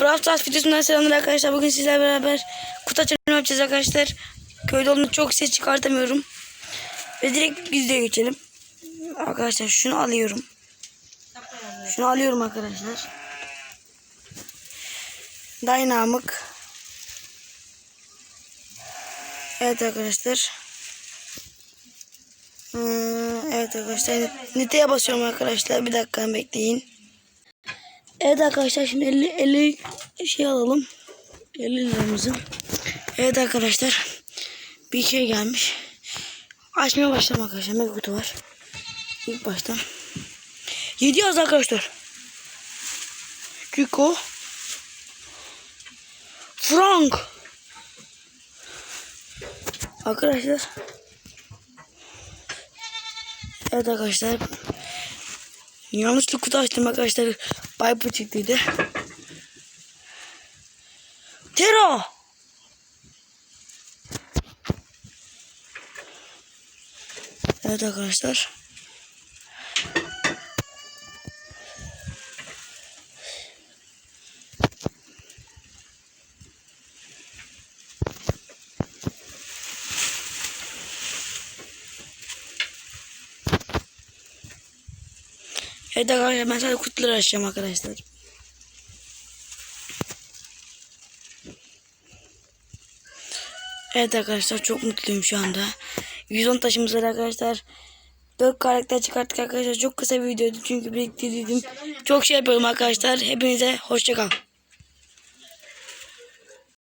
Brawl Stars videosundan selamlar arkadaşlar. Bugün sizlerle beraber kutu açılımı yapacağız arkadaşlar. Köyde olduğunda çok ses çıkartamıyorum. Ve direkt videoya geçelim. Arkadaşlar şunu alıyorum. Şunu alıyorum arkadaşlar. Dynamic. Evet arkadaşlar. Hmm, evet arkadaşlar. Nite'ye basıyorum arkadaşlar. Bir dakika bekleyin. Evet arkadaşlar şimdi 50, 50 şey alalım. 50 liramızı. Evet arkadaşlar. Bir şey gelmiş. Açmaya başladım arkadaşlar. Mega kutu var. İlk baştan. 7 yaz arkadaşlar. Kiko. Frank. Arkadaşlar. Evet arkadaşlar. Yanlışlıkla açtım arkadaşlar. Piper çıktıydı. Tero. Evet arkadaşlar. Evet arkadaşlar ben sadece kutuları açacağım arkadaşlar. Evet arkadaşlar çok mutluyum şu anda. 110 taşımız var arkadaşlar. 4 karakter çıkarttık arkadaşlar. Çok kısa bir videoydu çünkü biriktirdim. Çok şey yapıyorum arkadaşlar. Hepinize hoşçakal.